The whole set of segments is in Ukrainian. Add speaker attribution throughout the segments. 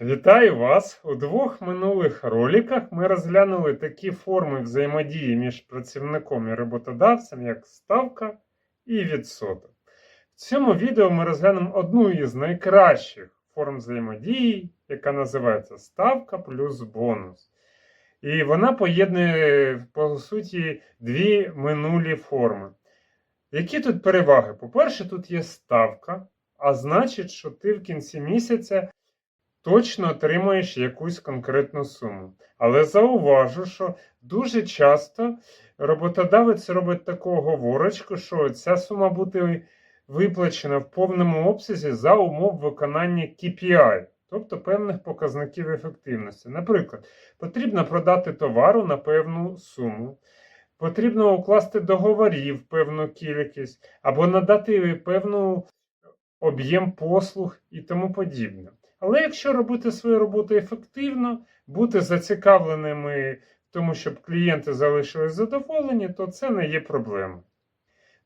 Speaker 1: Вітаю вас! У двох минулих роликах ми розглянули такі форми взаємодії між працівником і роботодавцем, як ставка і відсоток. В цьому відео ми розглянемо одну із найкращих форм взаємодії, яка називається ставка плюс бонус. І вона поєднує, по суті, дві минулі форми. Які тут переваги? По-перше, тут є ставка, а значить, що ти в кінці місяця точно отримаєш якусь конкретну суму. Але зауважу, що дуже часто роботодавець робить таку оговорочку, що ця сума буде виплачена в повному обсязі за умов виконання KPI, тобто певних показників ефективності. Наприклад, потрібно продати товару на певну суму. Потрібно укласти договорів певну кількість, або надати певну об'єм послуг і тому подібне. Але якщо робити свою роботу ефективно, бути зацікавленими в тому, щоб клієнти залишились задоволені, то це не є проблемою.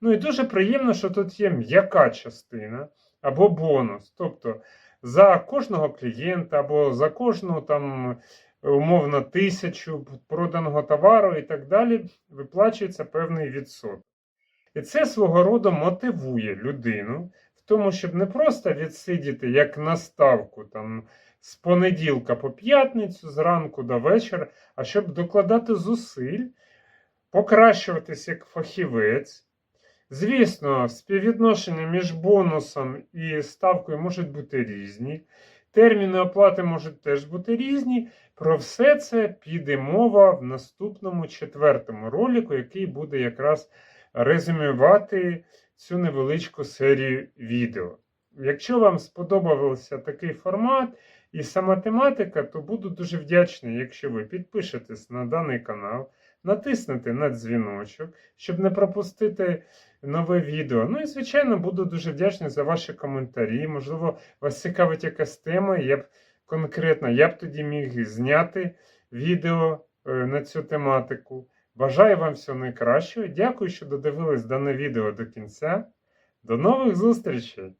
Speaker 1: Ну і дуже приємно, що тут є м'яка частина або бонус. Тобто за кожного клієнта або за кожну там умовно тисячу проданого товару і так далі виплачується певний відсоток. І це свого роду мотивує людину в тому, щоб не просто відсидіти як наставку там з понеділка по п'ятницю, зранку до вечора, а щоб докладати зусиль, покращуватись як фахівець. Звісно, співвідношення між бонусом і ставкою можуть бути різні. Терміни оплати можуть теж бути різні. Про все це піде мова в наступному четвертому ролику, який буде якраз резюмувати цю невеличку серію відео. Якщо вам сподобався такий формат і сама тематика, то буду дуже вдячний, якщо ви підпишетесь на даний канал, натиснете на дзвіночок, щоб не пропустити нове відео. Ну і, звичайно, буду дуже вдячний за ваші коментарі. Можливо, вас цікавить якась тема, я б конкретно я б тоді міг зняти відео е, на цю тематику. Бажаю вам всього найкращого. Дякую, що додивились дане відео до кінця. До нових зустрічей!